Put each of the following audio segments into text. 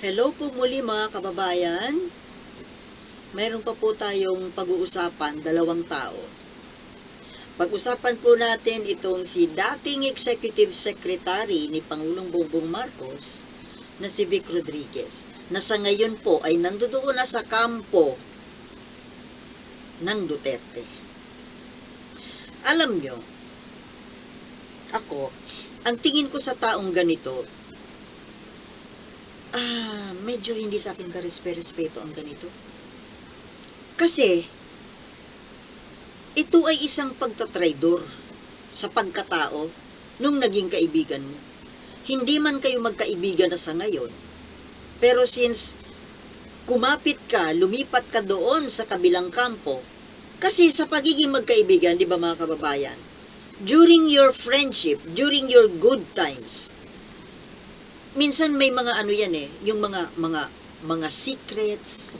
Hello po muli mga kababayan. Mayroon pa po tayong pag-uusapan, dalawang tao. Pag-usapan po natin itong si dating Executive Secretary ni Pangulong Bongbong Marcos na si Vic Rodriguez na sa ngayon po ay nandoon na sa kampo ng Duterte. Alam nyo, ako, ang tingin ko sa taong ganito, ah, medyo hindi sa akin karespe-respeto ang ganito. Kasi, ito ay isang pagtatraidor sa pagkatao nung naging kaibigan mo. Hindi man kayo magkaibigan na sa ngayon, pero since kumapit ka, lumipat ka doon sa kabilang kampo, kasi sa pagiging magkaibigan, di ba mga kababayan, during your friendship, during your good times, minsan may mga ano yan eh, yung mga mga mga secrets,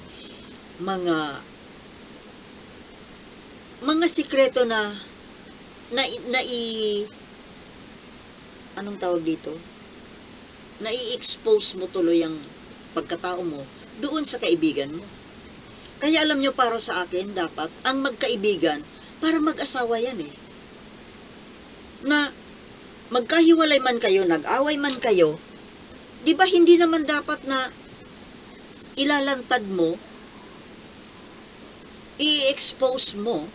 mga mga sikreto na na, na i anong tawag dito? Na i-expose mo tuloy ang pagkatao mo doon sa kaibigan mo. Kaya alam nyo para sa akin, dapat ang magkaibigan, para mag-asawa yan eh. Na magkahiwalay man kayo, nag-away man kayo, di ba hindi naman dapat na ilalantad mo, i-expose mo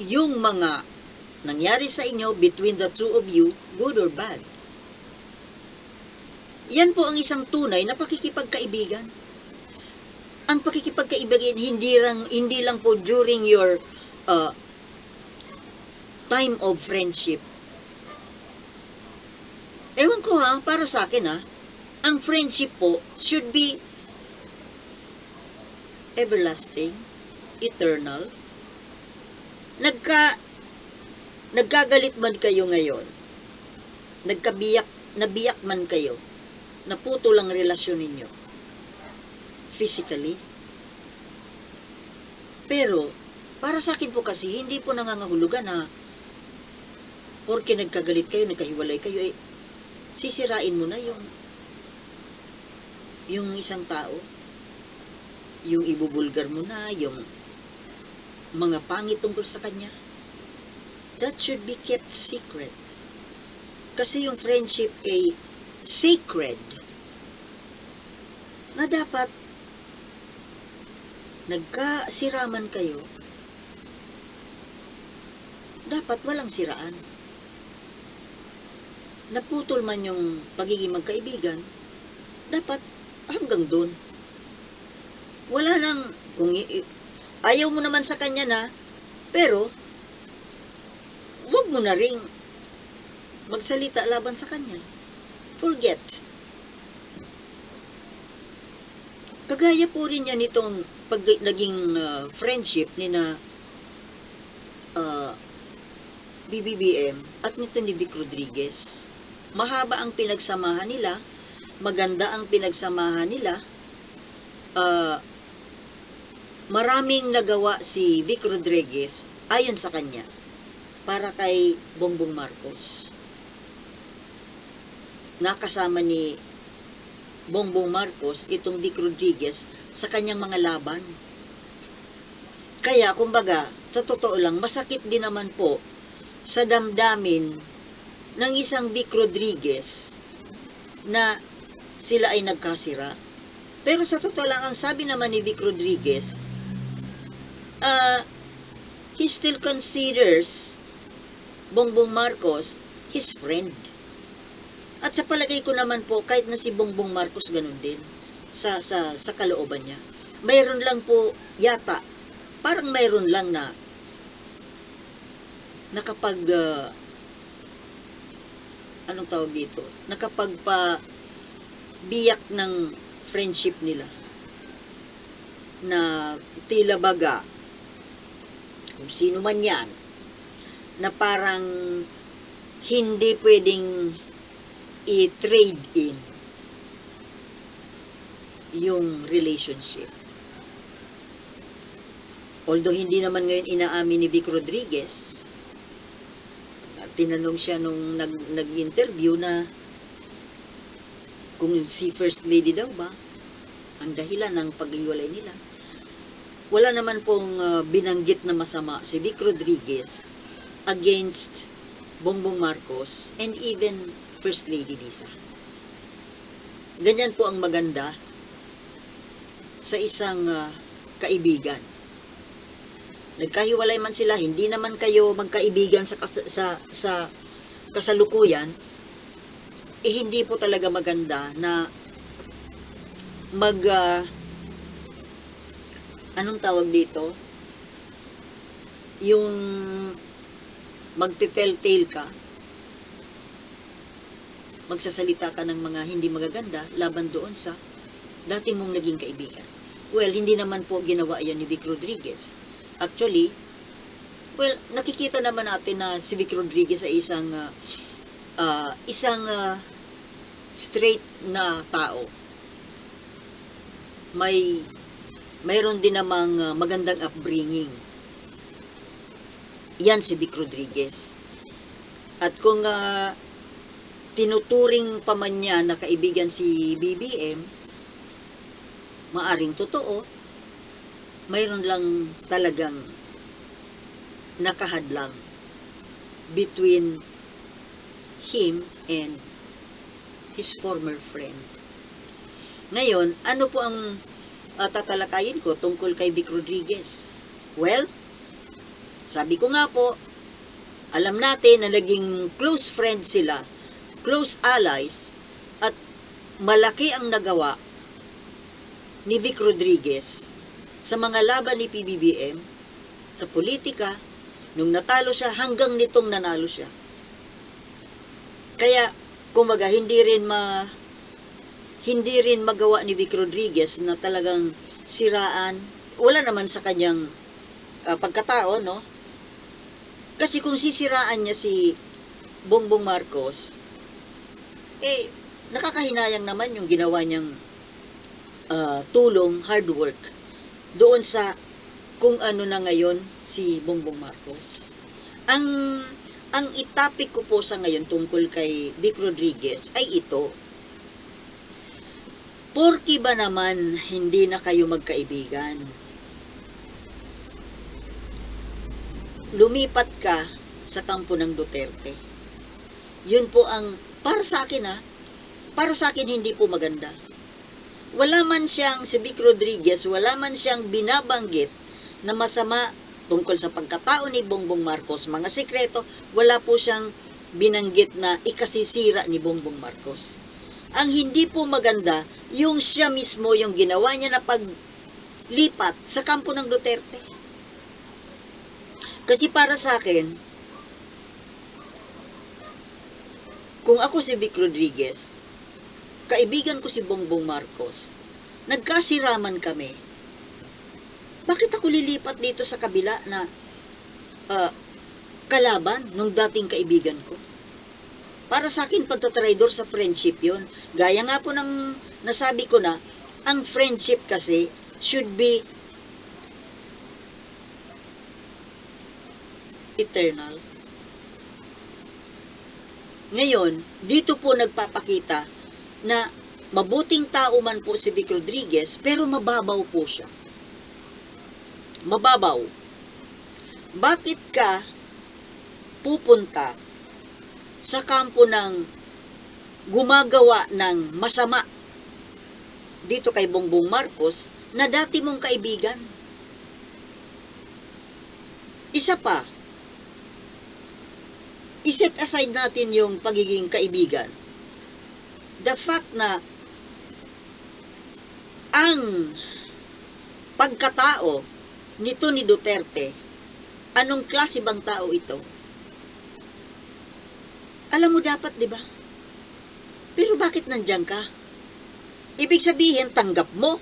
yung mga nangyari sa inyo between the two of you, good or bad. Yan po ang isang tunay na pakikipagkaibigan. Ang pakikipagkaibigan hindi lang hindi lang po during your uh, time of friendship. Ewan ko ha, para sa akin ha, ang friendship po should be everlasting, eternal. Nagka nagkagalit man kayo ngayon, nagkabiyak, nabiyak man kayo, naputo lang relasyon ninyo physically. Pero, para sa akin po kasi, hindi po nangangahulugan na porke nagkagalit kayo, nagkahiwalay kayo, eh, sisirain mo na yung yung isang tao. Yung ibubulgar mo na, yung mga pangit tungkol sa kanya. That should be kept secret. Kasi yung friendship ay sacred na dapat nagkasiraman kayo, dapat walang siraan. Naputol man yung pagiging magkaibigan, dapat hanggang doon. Wala nang, kung ayaw mo naman sa kanya na, pero, wag mo na ring magsalita laban sa kanya. Forget. Kagaya po rin yan itong pag naging uh, friendship ni na uh, BBBM at nito ni Vic Rodriguez. Mahaba ang pinagsamahan nila, maganda ang pinagsamahan nila, uh, maraming nagawa si Vic Rodriguez ayon sa kanya para kay Bongbong Marcos. Nakasama ni Bongbong Marcos itong Vic Rodriguez sa kanyang mga laban. Kaya, kumbaga, sa totoo lang, masakit din naman po sa damdamin ng isang Vic Rodriguez na sila ay nagkasira. Pero sa totoo lang, ang sabi naman ni Vic Rodriguez, uh, he still considers Bongbong Marcos his friend. At sa palagay ko naman po, kahit na si Bongbong Marcos ganun din sa, sa, sa kalooban niya. Mayroon lang po yata, parang mayroon lang na nakapag uh, anong tawag dito? Nakapagpa biyak ng friendship nila na tila baga kung sino man yan na parang hindi pwedeng i-trade in yung relationship. Although hindi naman ngayon inaamin ni Vic Rodriguez, tinanong siya nung nag, nag-interview na kung si First Lady daw ba ang dahilan ng paghiwalay nila. Wala naman pong uh, binanggit na masama si Vic Rodriguez against Bongbong Marcos and even First Lady Lisa. Ganyan po ang maganda sa isang uh, kaibigan. Nagkahiwalay man sila, hindi naman kayo magkaibigan sa sa sa kasalukuyan, eh hindi po talaga maganda na mag ah, anong tawag dito? Yung magte-telltale ka, magsasalita ka ng mga hindi magaganda laban doon sa dati mong naging kaibigan. Well, hindi naman po ginawa yan ni Vic Rodriguez. Actually, well, nakikita naman natin na si Vic Rodriguez ay isang ah, ah, isang ah, straight na tao. May mayroon din namang ah, magandang upbringing. Yan si Vic Rodriguez. At kung ah, tinuturing pa man niya na kaibigan si BBM, maaring totoo, mayroon lang talagang nakahadlang between him and his former friend. Ngayon, ano po ang uh, tatalakayin ko tungkol kay Vic Rodriguez? Well, sabi ko nga po, alam natin na naging close friends sila, close allies, at malaki ang nagawa ni Vic Rodriguez sa mga laban ni PBBM, sa politika, nung natalo siya hanggang nitong nanalo siya. Kaya, kumaga, hindi rin ma hindi rin magawa ni Vic Rodriguez na talagang siraan. Wala naman sa kanyang ah, pagkatao, no? Kasi kung sisiraan niya si Bongbong Marcos, eh, nakakahinayang naman yung ginawa niyang ah, tulong, hard work, doon sa kung ano na ngayon si Bongbong Marcos. Ang ang itapik ko po sa ngayon tungkol kay Vic Rodriguez ay ito. Porki ba naman hindi na kayo magkaibigan? Lumipat ka sa kampo ng Duterte. Yun po ang, para sa akin ha, para sa akin hindi po maganda. Wala man siyang, si Vic Rodriguez, wala man siyang binabanggit na masama tungkol sa pagkatao ni Bongbong Marcos, mga sekreto, wala po siyang binanggit na ikasisira ni Bongbong Marcos. Ang hindi po maganda, yung siya mismo, yung ginawa niya na paglipat sa kampo ng Duterte. Kasi para sa akin, kung ako si Vic Rodriguez, kaibigan ko si Bongbong Marcos, nagkasiraman kami, bakit ako lilipat dito sa kabila na ah, kalaban nung dating kaibigan ko? Para sa akin, pagtatraidor sa friendship yon. Gaya nga po ng nasabi ko na, ang friendship kasi should be eternal. Ngayon, dito po nagpapakita na mabuting tao man po si Vic Rodriguez, pero mababaw po siya. Mababaw. Bakit ka pupunta sa kampo ng gumagawa ng masama dito kay Bongbong Marcos na dati mong kaibigan? Isa pa, iset aside natin yung pagiging kaibigan. The fact na ang pagkatao nito ni Duterte, anong klase bang tao ito? Alam mo dapat, di ba? Pero bakit nandyan ka? Ibig sabihin, tanggap mo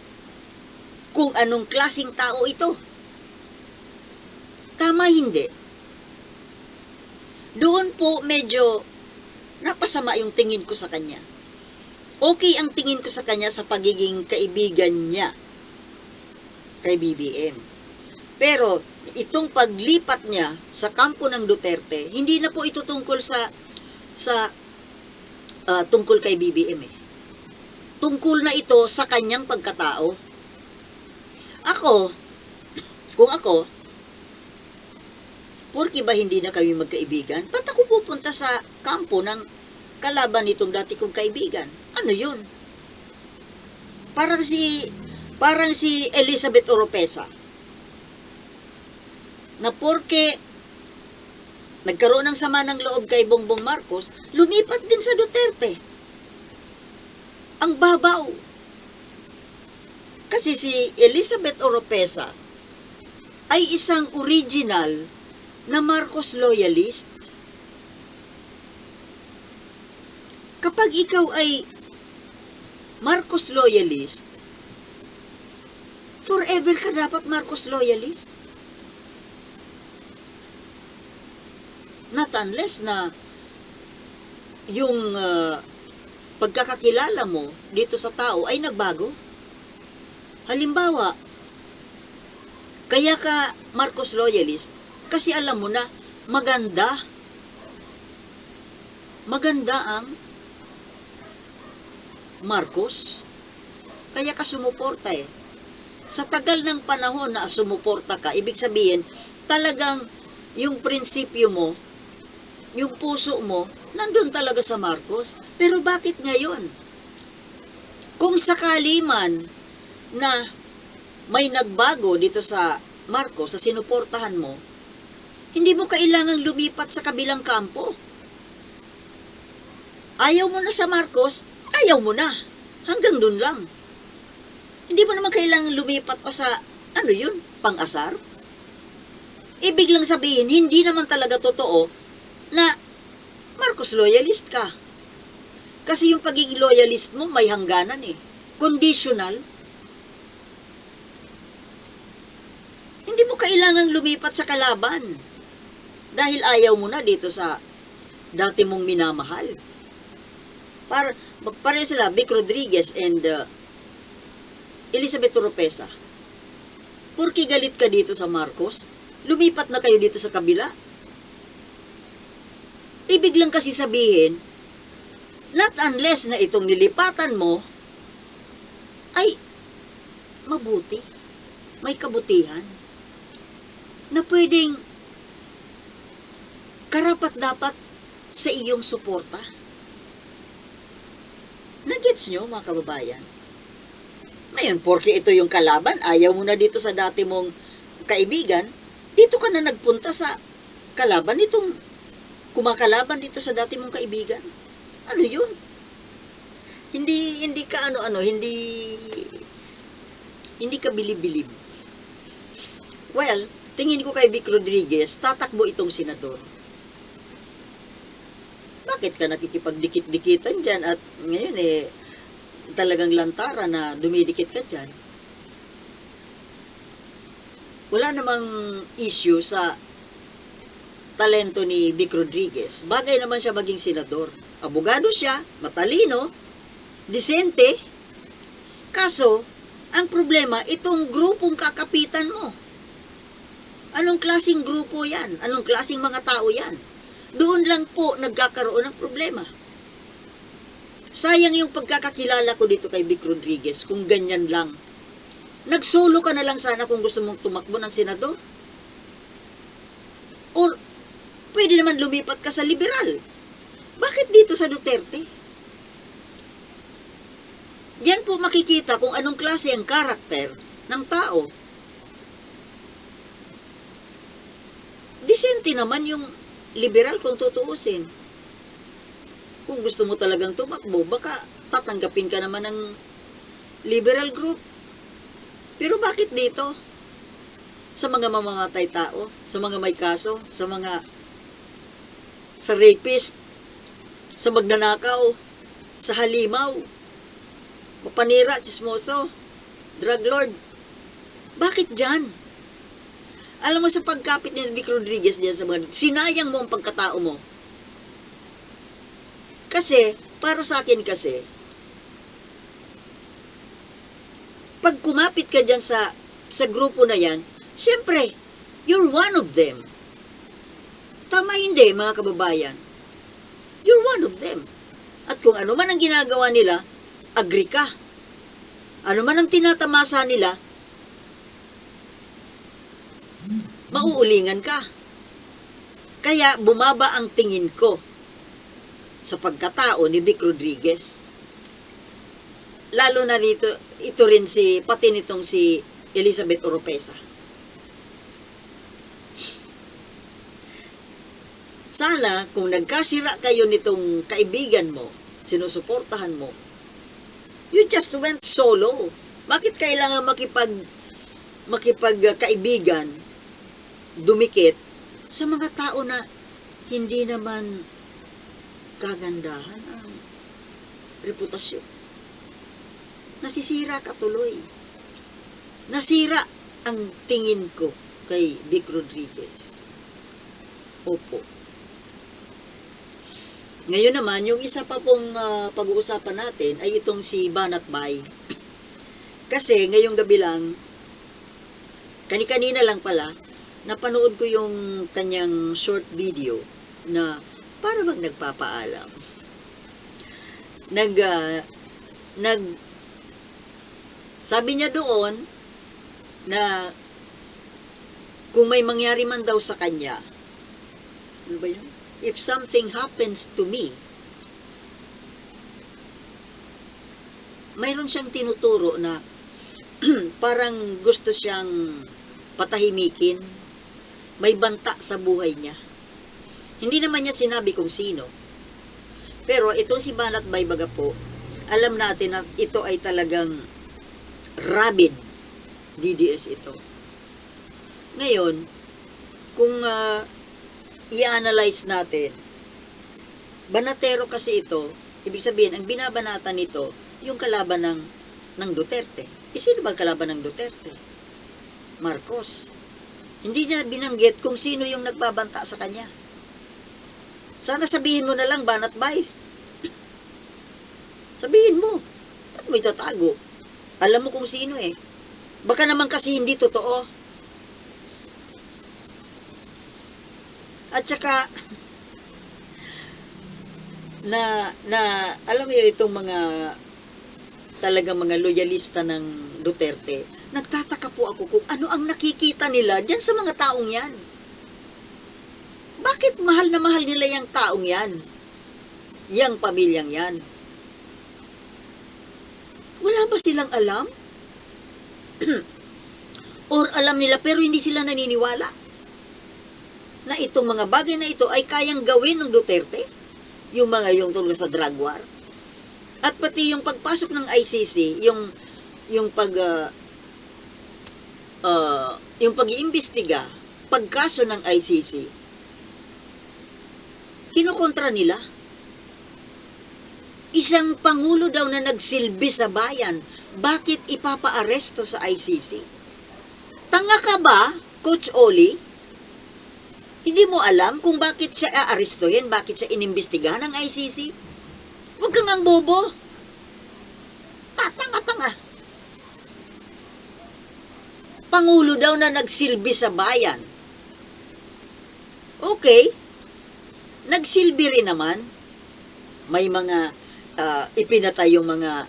kung anong klasing tao ito. Tama hindi. Doon po medyo napasama yung tingin ko sa kanya. Okay ang tingin ko sa kanya sa pagiging kaibigan niya kay BBM. Pero itong paglipat niya sa kampo ng Duterte, hindi na po ito tungkol sa sa ah, tungkol kay BBM eh. tungkol na ito sa kanyang pagkatao. Ako, kung ako, porki ba hindi na kami magkaibigan, ba't ako pupunta sa kampo ng kalaban nitong dati kong kaibigan? Ano yun? Parang si, parang si Elizabeth Oropesa, na porke nagkaroon ng sama ng loob kay Bongbong Marcos, lumipat din sa Duterte. Ang babaw. Kasi si Elizabeth Oropesa ay isang original na Marcos loyalist. Kapag ikaw ay Marcos loyalist, forever ka dapat Marcos loyalist. Not unless na yung ah, pagkakakilala mo dito sa tao ay nagbago. Halimbawa, kaya ka Marcos loyalist kasi alam mo na maganda. Maganda ang Marcos. Kaya ka sumuporta eh. Sa tagal ng panahon na sumuporta ka, ibig sabihin, talagang yung prinsipyo mo, yung puso mo, nandun talaga sa Marcos. Pero bakit ngayon? Kung sakali man na may nagbago dito sa Marcos, sa sinuportahan mo, hindi mo kailangang lumipat sa kabilang kampo. Ayaw mo na sa Marcos, ayaw mo na. Hanggang dun lang. Hindi mo naman kailangang lumipat pa sa, ano yun, pang-asar? Ibig lang sabihin, hindi naman talaga totoo na Marcos loyalist ka. Kasi yung pagiging loyalist mo, may hangganan eh. Conditional. Hindi mo kailangang lumipat sa kalaban. Dahil ayaw mo na dito sa dati mong minamahal. Para, pareho sila, Vic Rodriguez and uh, Elizabeth Oropesa. Porki galit ka dito sa Marcos, lumipat na kayo dito sa kabila. Ibig lang kasi sabihin, not unless na itong nilipatan mo ay mabuti, may kabutihan, na pwedeng karapat dapat sa iyong suporta. Nagets nyo, mga kababayan? Ngayon, porke ito yung kalaban, ayaw mo na dito sa dati mong kaibigan, dito ka na nagpunta sa kalaban nitong kumakalaban dito sa dati mong kaibigan. Ano yun? Hindi, hindi ka ano-ano, hindi, hindi ka bilib-bilib. Well, tingin ko kay Vic Rodriguez, tatakbo itong senador. Bakit ka nakikipagdikit-dikitan dyan at ngayon eh, talagang lantara na dumidikit ka dyan? Wala namang issue sa talento ni Vic Rodriguez. Bagay naman siya maging senador. Abogado siya, matalino, disente. Kaso, ang problema, itong grupong kakapitan mo. Anong klasing grupo yan? Anong klasing mga tao yan? Doon lang po nagkakaroon ng problema. Sayang yung pagkakakilala ko dito kay Vic Rodriguez kung ganyan lang. Nagsolo ka na lang sana kung gusto mong tumakbo ng senador. Or, pwede naman lumipat ka sa liberal. Bakit dito sa Duterte? Diyan po makikita kung anong klase ang karakter ng tao. Disente naman yung liberal kung tutuusin. Kung gusto mo talagang tumakbo, baka tatanggapin ka naman ng liberal group. Pero bakit dito? Sa mga mamamatay tao, sa mga may kaso, sa mga sa rapist, sa magnanakaw, sa halimaw, mapanira, chismoso, drug lord. Bakit dyan? Alam mo sa pagkapit ni Vic Rodriguez diyan sa mga, sinayang mo ang pagkatao mo. Kasi, para sa akin kasi, pag kumapit ka dyan sa, sa grupo na yan, siyempre, you're one of them. Tama hindi, mga kababayan. You're one of them. At kung ano man ang ginagawa nila, agree ka. Ano man ang tinatamasa nila, mauulingan ka. Kaya bumaba ang tingin ko sa pagkatao ni Vic Rodriguez. Lalo na dito, ito rin si, pati nitong si Elizabeth Oropesa. Sana kung nagkasira kayo nitong kaibigan mo, sinusuportahan mo, you just went solo. Bakit kailangan makipag makipagkaibigan, dumikit sa mga tao na hindi naman kagandahan ang reputasyon. Nasisira ka tuloy. Nasira ang tingin ko kay Vic Rodriguez. Opo. Ngayon naman, yung isa pa pong ah, pag-uusapan natin ay itong si Banat Bay. Kasi ngayong gabi lang, kani-kanina lang pala, napanood ko yung kanyang short video na para bang nagpapaalam. Nag, ah, nag, sabi niya doon na kung may mangyari man daw sa kanya, ano ba yun? If something happens to me, mayroon siyang tinuturo na parang gusto siyang patahimikin. May banta sa buhay niya. Hindi naman niya sinabi kung sino. Pero itong si Banat Baybaga po, alam natin na ito ay talagang rabid DDS ito. Ngayon, kung ah, i-analyze natin, banatero kasi ito, ibig sabihin, ang binabanatan nito, yung kalaban ng, ng Duterte. E sino ba kalaban ng Duterte? Marcos. Hindi niya binanggit kung sino yung nagbabanta sa kanya. Sana sabihin mo na lang, banat bay. Sabihin mo. Ba't mo itatago? Alam mo kung sino eh. Baka naman kasi hindi totoo. At saka, na, na, alam mo itong mga, talagang mga loyalista ng Duterte, nagtataka po ako kung ano ang nakikita nila dyan sa mga taong yan. Bakit mahal na mahal nila yung taong yan? Yang pamilyang yan. Wala ba silang alam? Or alam nila pero hindi sila naniniwala na itong mga bagay na ito ay kayang gawin ng Duterte? Yung mga yung tungkol sa drug war. At pati yung pagpasok ng ICC, yung yung pag ah, ah, yung pag-iimbestiga, pagkaso ng ICC, kinukontra nila. Isang pangulo daw na nagsilbi sa bayan, bakit ipapaaresto sa ICC? Tanga ka ba, Coach Oli? Hindi mo alam kung bakit siya aarestohin, bakit siya inimbestigahan ng ICC? Huwag kang ang bobo. Tatanga-tanga. Pangulo daw na nagsilbi sa bayan. Okay. Nagsilbi rin naman. May mga ah, ipinatayong mga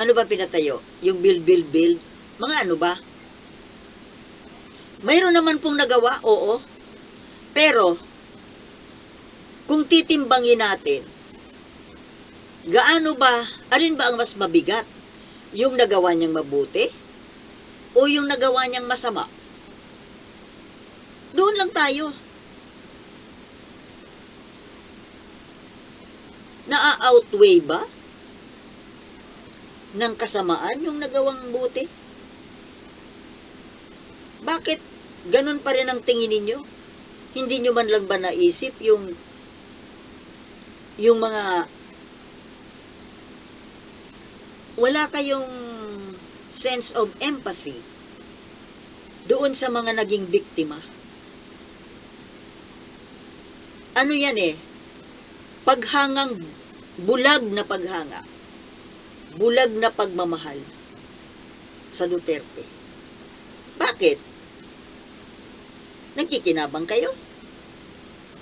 ano ba pinatayo? Yung build, build, build? Mga ano ba? Mayroon naman pong nagawa, oo. Pero, kung titimbangin natin, gaano ba, alin ba ang mas mabigat? Yung nagawa niyang mabuti? O yung nagawa niyang masama? Doon lang tayo. Naa-outweigh ba ng kasamaan yung nagawang buti? Bakit ganun pa rin ang tingin ninyo? Hindi nyo man lang ba naisip yung yung mga wala kayong sense of empathy doon sa mga naging biktima. Ano yan eh? Paghangang bulag na paghanga. Bulag na pagmamahal sa Duterte. Bakit? Nagkikinabang kayo?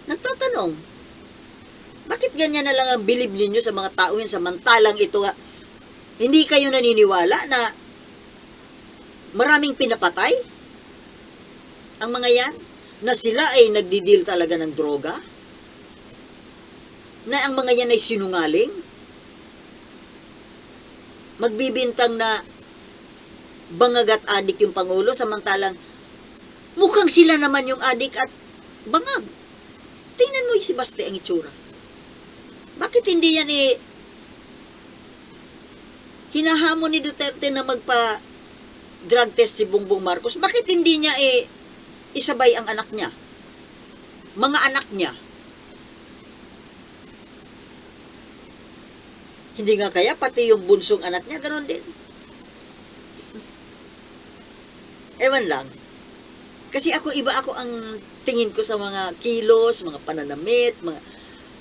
Nagtatanong. Bakit ganyan na lang ang bilib ninyo sa mga tao yan samantalang ito hindi kayo naniniwala na maraming pinapatay ang mga yan? Na sila ay nagdidil talaga ng droga? Na ang mga yan ay sinungaling? Magbibintang na bangag at adik yung Pangulo samantalang mukhang sila naman yung adik at bangag. Tingnan mo si Baste ang itsura. Bakit hindi yan eh hinahamon ni Duterte na magpa drug test si Bongbong Marcos? Bakit hindi niya eh isabay ang anak niya? Mga anak niya. Hindi nga kaya pati yung bunsong anak niya, ganon din. Ewan lang. Kasi ako, iba ako ang tingin ko sa mga kilos, mga pananamit, mga,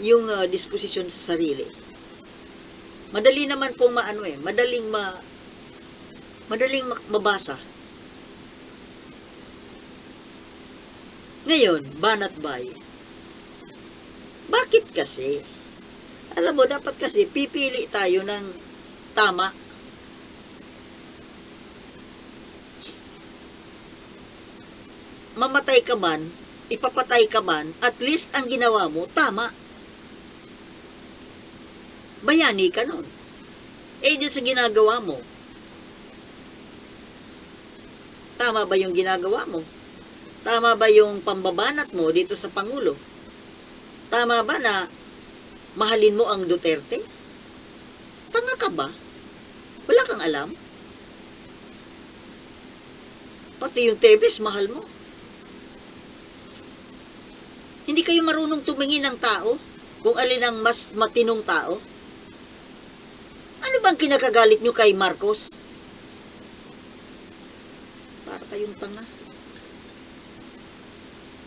yung uh, disposisyon sa sarili. Madali naman pong maano eh, madaling ma, madaling ma- mabasa. Ngayon, banat bay. Bakit kasi? Alam mo, dapat kasi pipili tayo ng tama. Mamatay ka man, ipapatay ka man, at least ang ginawa mo, tama. Bayani ka nun. Eh, sa ginagawa mo, tama ba yung ginagawa mo? Tama ba yung pambabanat mo dito sa Pangulo? Tama ba na mahalin mo ang Duterte? Tanga ka ba? Wala kang alam? Pati yung Tebes, mahal mo. Hindi kayo marunong tumingin ng tao kung alin ang mas matinong tao? Ano bang kinakagalit nyo kay Marcos? Kayong tanga.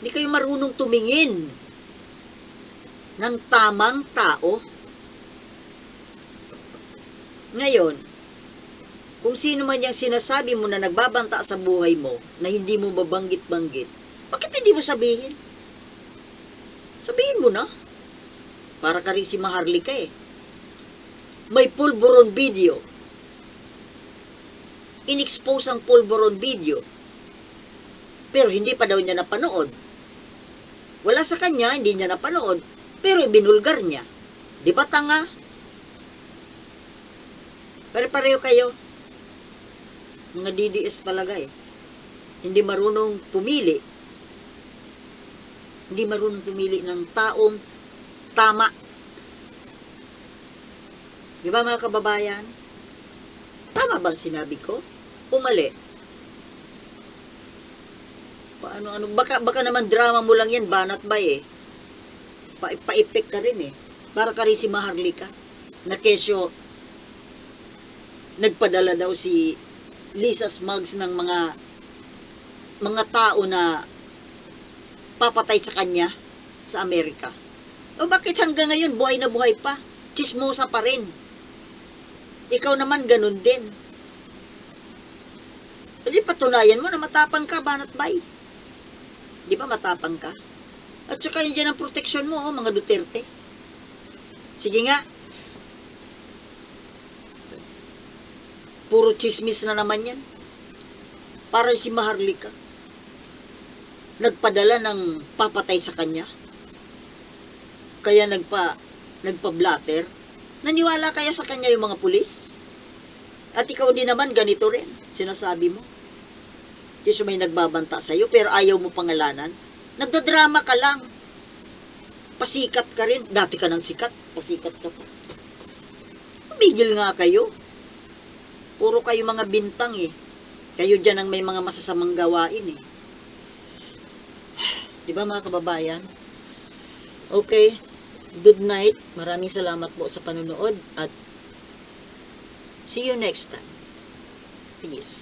Hindi kayo marunong tumingin ng tamang tao. Ngayon, kung sino man yung sinasabi mo na nagbabanta sa buhay mo na hindi mo mabanggit-banggit, bakit hindi mo sabihin? Sabihin mo na. Para ka rin si Maharlika eh. May pulburon video. In-expose ang pulburon video. Pero hindi pa daw niya napanood. Wala sa kanya, hindi niya napanood. Pero ibinulgar niya. Di ba tanga? Pare-pareho kayo. Mga DDS talaga eh. Hindi marunong pumili. Hindi marunong pumili ng taong tama. Di ba mga kababayan? Tama bang sinabi ko? Umali. Paano, ano, baka, baka naman drama mo lang yan, banat ba eh. Pa, pa-effect ka rin eh. Para ka rin si Maharlika. Na kesyo, nagpadala daw si Lisa Smugs ng mga mga tao na papatay sa kanya sa Amerika. O bakit hanggang ngayon buhay na buhay pa? Chismosa pa rin. Ikaw naman ganun din. Hindi patunayan mo na matapang ka, banat bay. Di ba matapang ka? At saka yun dyan ang proteksyon mo, oh, mga Duterte. Sige nga. Puro chismis na naman yan. Para si Maharlika. Nagpadala ng papatay sa kanya. Kaya nagpa, nagpa-blatter. Naniwala kaya sa kanya yung mga pulis? At ikaw din naman, ganito rin. Sinasabi mo. Kasi may nagbabanta sa'yo, pero ayaw mo pangalanan. Nagdadrama ka lang. Pasikat ka rin. Dati ka ng sikat, pasikat ka pa. Migil nga kayo. Puro kayo mga bintang eh. Kayo dyan ang may mga masasamang gawain eh. Di ba mga kababayan? Okay. Good night. Maraming salamat po sa panonood at see you next time. Peace.